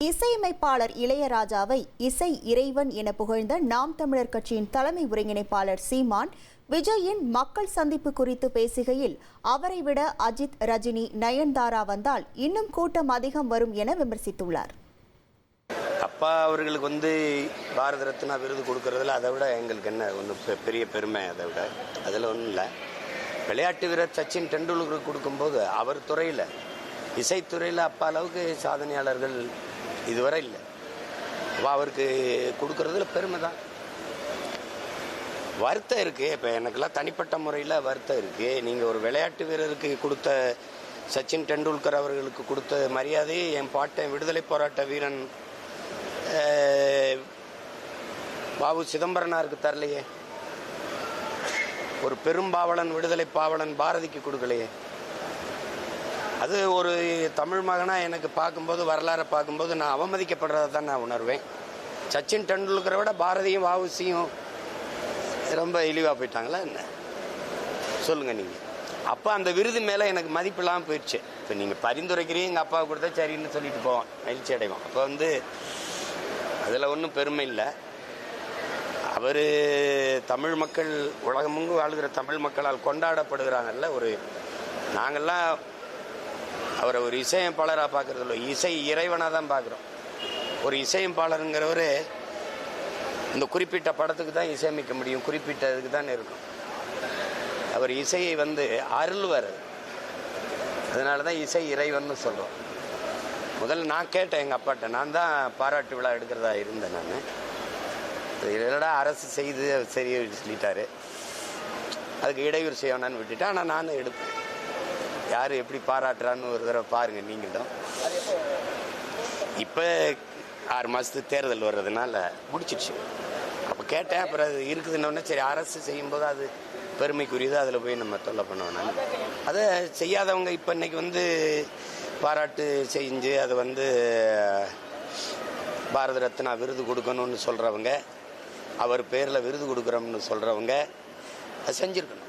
இசையமைப்பாளர் இளையராஜாவை இசை இறைவன் என புகழ்ந்த நாம் தமிழர் கட்சியின் தலைமை ஒருங்கிணைப்பாளர் சீமான் விஜயின் மக்கள் சந்திப்பு குறித்து பேசுகையில் அவரை விட அஜித் ரஜினி நயன்தாரா வந்தால் இன்னும் கூட்டம் அதிகம் வரும் என விமர்சித்துள்ளார். அப்பா அவர்களுக்கு வந்து பாரத ரத்னா விருது கொடுக்கறதுல அதை விட எங்களுக்கு என்ன? ஒன்றும் பெரிய பெருமை அதை விட. அதில் ஒன்றும் இல்லை. விளையாட்டு வீரர் சச்சின் டெண்டுல்கருக்கு கொடுக்கும்போது அவர் துறையில் இசைத்துறையில் அப்பா அளவுக்கு சாதனையாளர்கள் இதுவரை இல்லை. அப்போ அவருக்கு கொடுக்கறதுல பெருமை தான். வருத்தம் இருக்குது இப்போ எனக்கெல்லாம் தனிப்பட்ட முறையில் வருத்தம் இருக்குது நீங்கள் ஒரு விளையாட்டு வீரருக்கு கொடுத்த சச்சின் டெண்டுல்கர் அவர்களுக்கு கொடுத்த மரியாதையை என் பாட்டன் விடுதலை போராட்ட வீரன் பாபு சிதம்பரனாருக்கு தரலையே. ஒரு பெரும்பாவலன் விடுதலை பாவலன் பாரதிக்கு கொடுக்கலையே. அது ஒரு தமிழ் மகனாக எனக்கு பார்க்கும்போது வரலாறை பார்க்கும்போது நான் அவமதிக்கப்படுறதை தான் நான் உணர்வேன். சச்சின் டெண்டுல்கரை விட பாரதியும் வாவுசியும் ரொம்ப இழிவாக போயிட்டாங்களா என்ன? சொல்லுங்கள் நீங்கள் அப்போ அந்த விருது மேலே எனக்கு மதிப்பு இல்லாமல் போயிடுச்சு இப்போ நீங்கள் பரிந்துரைக்கிறீங்க எங்கள் அப்பாவை கொடுத்தா சரின்னு சொல்லிட்டு போவான். மகிழ்ச்சி அடைவோம் அப்போ வந்து அதில் ஒன்றும் பெருமை இல்லை. அவர் தமிழ் மக்கள் உலகமுங்கும் வாழ்கிற தமிழ் மக்களால் கொண்டாடப்படுகிறாங்கல்ல ஒரு நாங்கள்லாம் அவரை ஒரு இசையமைப்பாளராக பார்க்கறது இல்லை. இசை இறைவனாக தான் பார்க்குறோம். ஒரு இசையமைப்பாளருங்கிறவர் இந்த குறிப்பிட்ட படத்துக்கு தான் இசையமைக்க முடியும். குறிப்பிட்ட இதுக்கு தான் இருக்கும். அவர் இசையை வந்து அருள்வர். அதனால தான் இசை இறைவன் சொல்கிறோம் முதல்ல நான் கேட்டேன் எங்கள் அப்பாட்ட. நான் தான் பாராட்டு விழா எடுக்கிறதா இருந்தேன் நான். இதெல்லாம் அரசு செய்து சரி சொல்லிட்டாரு. அதுக்கு இடையூறு செய்யணும்னு விட்டுட்டேன் ஆனால் நானும் எடுப்பேன். யார் எப்படி பாராட்டுறான்னு ஒரு தடவை பாருங்கள் நீங்களும். இப்போ ஆறு மாதத்துக்கு தேர்தல் வர்றதுனால முடிச்சிடுச்சு. அப்போ கேட்டேன் அப்புறம் அது இருக்குதுன்னொன்னே சரி அரசு செய்யும்போது அது பெருமைக்குரியது அதில் போய் நம்ம தொல்லை பண்ண அதை செய்யாதவங்க இப்போ இன்னைக்கு வந்து பாராட்டு செஞ்சு அது வந்து பாரத ரத்னா விருது கொடுக்கணும்னு சொல்கிறவங்க அவர் பேரில் விருது கொடுக்குறோம்னு சொல்கிறவங்க அது செஞ்சுருக்கணும்.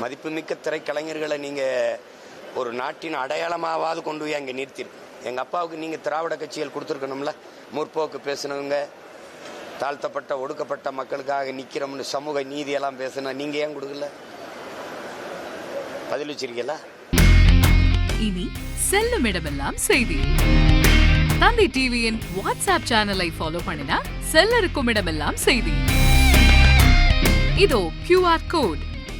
மதிப்புமிக்க திரைக்கலைஞர்களை நீங்கள் ஒரு நாட்டின் அடையாளமாவது கொண்டு போய் அங்கே நிறுத்திருக்கு எங்கள் அப்பாவுக்கு நீங்கள் திராவிட கட்சிகள் கொடுத்துருக்கணும்ல? முற்போக்கு பேசினவங்க தாழ்த்தப்பட்ட ஒடுக்கப்பட்ட மக்களுக்காக நிற்கிறோம்னு சமூக நீதியெல்லாம் பேசணும் நீங்கள் ஏன் கொடுக்கல? பதில் வச்சிருக்கீங்களா இனி செல்லும் இடமெல்லாம் செய்தி. தந்தி டிவியின் வாட்ஸ்அப் சேனலை ஃபாலோ பண்ணினா செல்ல இருக்கும் இடமெல்லாம் செய்தி. இதோ கியூஆர் கோட்